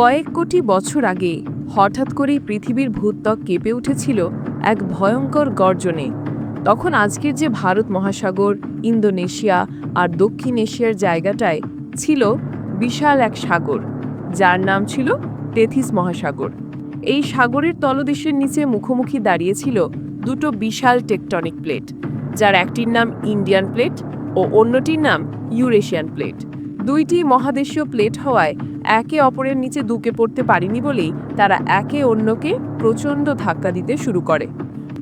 কয়েক কোটি বছর আগে হঠাৎ করেই পৃথিবীর ভূত্বক কেঁপে উঠেছিল এক ভয়ঙ্কর গর্জনে। তখন আজকের যে ভারত মহাসাগর, ইন্দোনেশিয়া আর দক্ষিণ এশিয়ার জায়গাটায় ছিল বিশাল এক সাগর, যার নাম ছিল টেথিস মহাসাগর। এই সাগরের তলদেশের নিচে মুখোমুখি দাঁড়িয়েছিল দুটো বিশাল টেকটনিক প্লেট, যার একটির নাম ইন্ডিয়ান প্লেট ও অন্যটির নাম ইউরেশিয়ান প্লেট। দুইটি মহাদেশীয় প্লেট হওয়ায় একে অপরের নিচে দুকে পড়তে পারেনি বলেই তারা একে অন্যকে প্রচণ্ড ধাক্কা দিতে শুরু করে।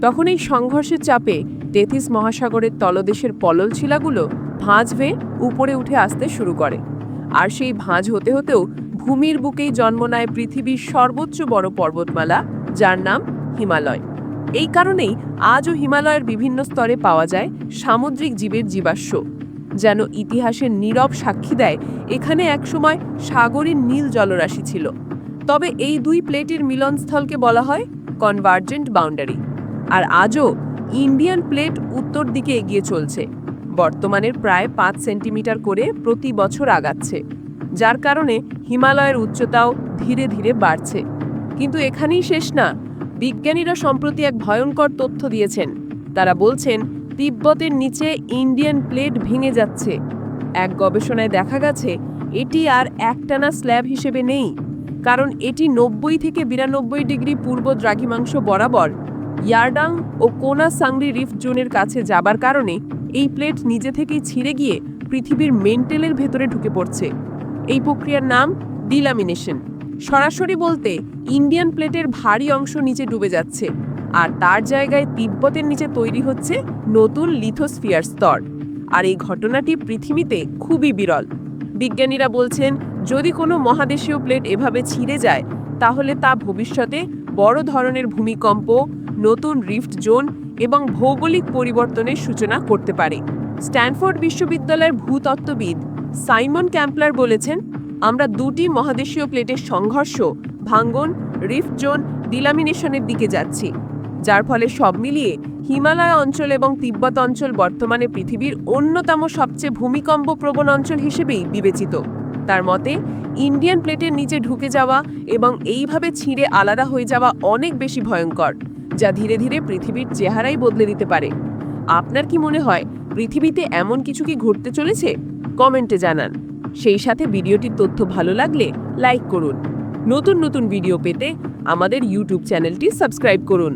তখন এই সংঘর্ষের চাপে টেথিস মহাসাগরের তলদেশের পলল শিলাগুলো ভাঁজ হয়ে উপরে উঠে আসতে শুরু করে। আর সেই ভাঁজ হতে হতেও ভূমির বুকেই জন্ম নেয় পৃথিবীর সর্বোচ্চ বড় পর্বতমালা, যার নাম হিমালয়। এই কারণেই আজও হিমালয়ের বিভিন্ন স্তরে পাওয়া যায় সামুদ্রিক জীবের জীবাশ্ম। যেন ইতিহাসের নীরব সাক্ষী দেয়, এখানে একসময় সাগরের নীল জলরাশি ছিল। তবে এই দুই প্লেটের মিলনস্থলকে বলা হয় কনভার্জেন্ট বাউন্ডারি। আর আজও ইন্ডিয়ান প্লেট উত্তর দিকে এগিয়ে চলছে। বর্তমানের প্রায় পাঁচ সেন্টিমিটার করে প্রতি বছর আগাচ্ছে। যার কারণে হিমালয়ের উচ্চতাও ধীরে ধীরে বাড়ছে। কিন্তু এখানেই শেষ না। বিজ্ঞানীরা সম্প্রতি এক ভয়ঙ্কর তথ্য দিয়েছেন। তারা বলছেন তিব্বতের নিচে ইন্ডিয়ান প্লেট ভেঙে যাচ্ছে। এক গবেষণায় দেখা গেছে, এটি আর একটানা স্ল্যাব হিসেবে নেই, কারণ এটি নব্বই থেকে বিরানব্বই ডিগ্রি পূর্ব দ্রাঘিমাংশ বরাবর ইয়ারডাং ও কোনা সাংরি রিফট জোনের কাছে যাবার কারণে এই প্লেট নিজে থেকেই ছিঁড়ে গিয়ে পৃথিবীর মেন্টেলের ভেতরে ঢুকে পড়ছে। এই প্রক্রিয়ার নাম ডিলামিনেশন। সরাসরি বলতে, ইন্ডিয়ান প্লেটের ভারী অংশ নিচে ডুবে যাচ্ছে। আর তার জায়গায় তিব্বতের নিচে তৈরি হচ্ছে নতুন লিথোস্ফিয়ার স্তর। আর এই ঘটনাটি পৃথিবীতে খুবই বিরল। বিজ্ঞানীরা বলছেন, যদি কোনো মহাদেশীয় প্লেট এভাবে ছিঁড়ে যায়, তাহলে তা ভবিষ্যতে বড় ধরনের ভূমিকম্প, নতুন রিফট জোন এবং ভৌগোলিক পরিবর্তনের সূচনা করতে পারে। স্ট্যানফোর্ড বিশ্ববিদ্যালয়ের ভূতত্ত্ববিদ সাইমন ক্যাম্পলার বলেছেন, আমরা দুটি মহাদেশীয় প্লেটের সংঘর্ষ, ভাঙ্গন, রিফট জোন, ডিলামিনেশনের দিকে যাচ্ছি। যার ফলে সব মিলিয়ে হিমালয় অঞ্চল এবং তিব্বত অঞ্চল বর্তমানে পৃথিবীর অন্যতম সবচেয়ে ভূমিকম্প প্রবণ অঞ্চল হিসেবেই বিবেচিত। তার মতে, ইন্ডিয়ান প্লেটের নিচে ঢুকে যাওয়া এবং এইভাবে ছিঁড়ে আলাদা হয়ে যাওয়া অনেক বেশি ভয়ঙ্কর, যা ধীরে ধীরে পৃথিবীর চেহারাই বদলে দিতে পারে। আপনার কি মনে হয়, পৃথিবীতে এমন কিছু কি ঘটতে চলেছে? কমেন্টে জানান। সেই সাথে ভিডিওটির তথ্য ভালো লাগলে লাইক করুন। নতুন নতুন ভিডিও পেতে আমাদের ইউটিউব চ্যানেলটি সাবস্ক্রাইব করুন।